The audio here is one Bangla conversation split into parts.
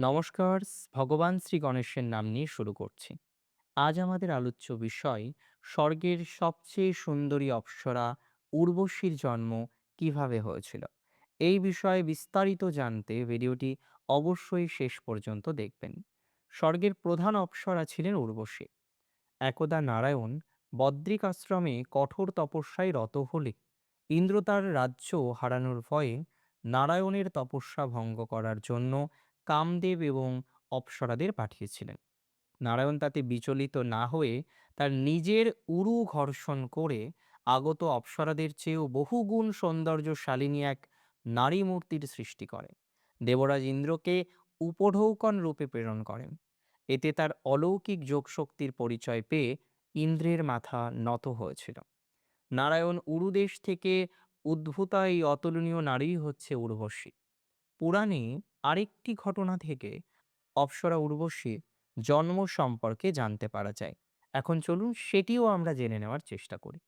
নমস্কার, ভগবান শ্রী গণেশের নাম নিয়ে শুরু করছি। আজ আমাদের আলোচ্য বিষয় স্বর্গের সবচেয়ে সুন্দরী অপ্সরা উর্বশীর জন্ম কীভাবে হয়েছিল? এই বিষয়ে বিস্তারিত জানতে ভিডিওটি অবশ্যই শেষ পর্যন্ত দেখবেন। স্বর্গের প্রধান অপ্সরা ছিলেন উর্বশী। একদা নারায়ণ বদ্রিক আশ্রমে কঠোর তপস্যায় রত হলে ইন্দ্র তার রাজ্য হারানোর ভয়ে নারায়ণের তপস্যা ভঙ্গ করার জন্য কামদেব এবং অপ্সরাদের পাঠিয়েছিলেন। নারায়ণ তাতে বিচলিত না হয়ে তার নিজের উরু ঘর্ষণ করে আগত অপ্সরাদের চেয়েও বহুগুণ সৌন্দর্যশালিনী এক নারী মূর্তির সৃষ্টি করে। দেবরাজ ইন্দ্রকে উপঢৌকন রূপে প্রেরণ করেন। এতে তার অলৌকিক যোগশক্তির পরিচয় পেয়ে ইন্দ্রের মাথা নত হয়েছিল। নারায়ণ উরুদেশ থেকে উদ্ভূতা এই অতুলনীয় নারী হচ্ছে উর্বশী। পুরাণে আরেকটি ঘটনা থেকে অপ্সরা উর্বশী জন্ম সম্পর্কে জানতে পারা যায়। এখন চলুন সেটিও আমরা জেনে নেওয়ার চেষ্টা করি।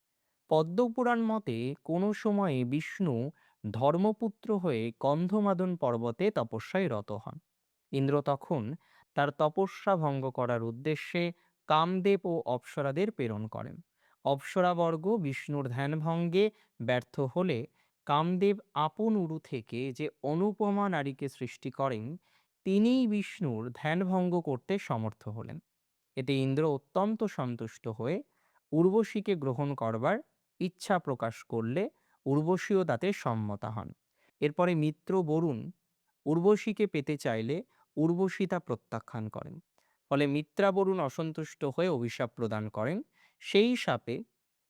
পদ্মপুরাণ মতে কোনো সময়ে বিষ্ণু ধর্মপুত্র হয়ে গন্ধমাদন পর্বতে তপস্যায় রত হন। ইন্দ্র তখন তার তপস্যা ভঙ্গ করার উদ্দেশ্যে কামদেব ও অপ্সরাদের প্রেরণ করেন। অপ্সরাবর্গ বিষ্ণুর ধ্যানভঙ্গে ব্যর্থ হলে কামদেব আপন উরু থেকে যে অনুপমা নারীকে সৃষ্টি করেন, তিনিই বিষ্ণুর ধ্যানভঙ্গ করতে সমর্থ হলেন। এতে ইন্দ্র অত্যন্ত সন্তুষ্ট হয়ে উর্বশীকে গ্রহণ করবার ইচ্ছা প্রকাশ করলে উর্বশীও তাতে সম্মতা হন। এরপরে মিত্র বরুণ উর্বশীকে পেতে চাইলে উর্বশী তা প্রত্যাখ্যান করেন। ফলে মিত্রা বরুণ অসন্তুষ্ট হয়ে অভিশাপ প্রদান করেন। সেই সাপে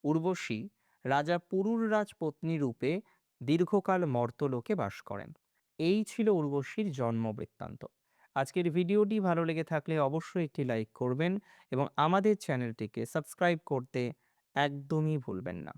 উর্বশী রাজা পুরুর রাজপত্নী রূপে দীর্ঘকাল মর্তলোকে বাস করেন। এই ছিল উর্বশীর জন্ম বৃত্তান্ত আজকের ভিডিওটি ভালো লেগে থাকলে অবশ্যই একটি লাইক করবেন এবং আমাদের চ্যানেলটিকে সাবস্ক্রাইব করতে একদমই ভুলবেন না।